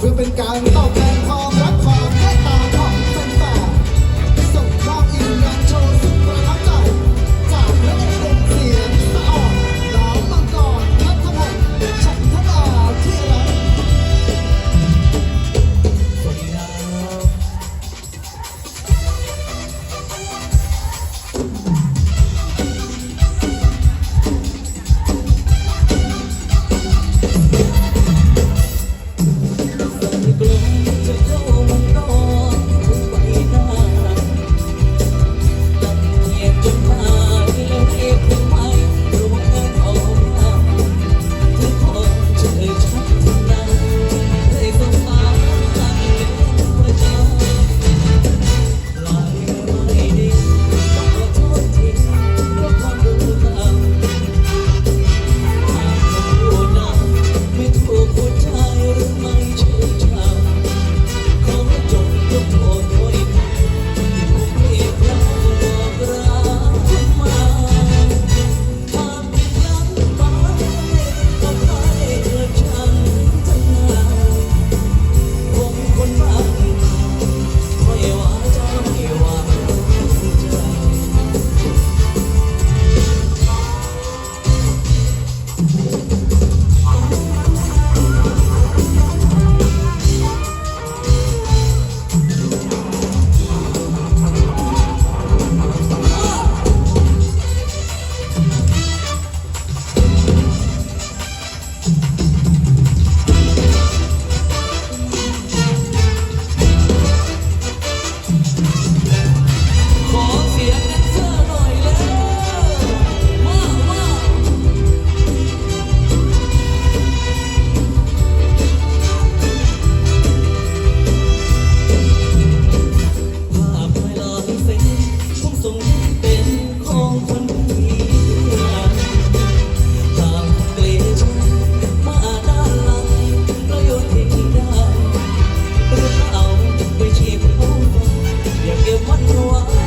เพื่อเป็นการ เก็บวัดรัว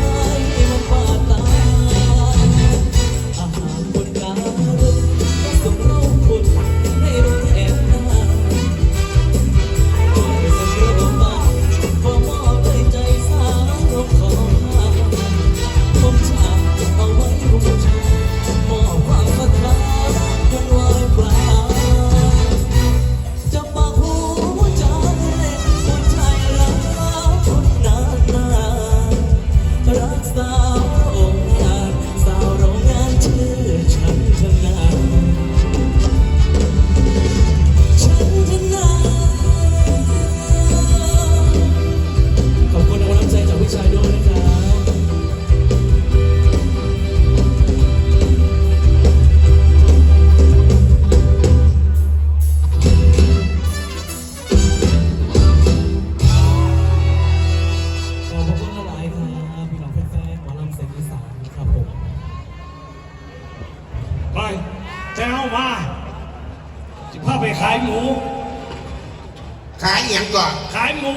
มาจะพาไปขายหมู ขายอย่างก่อนขายหมู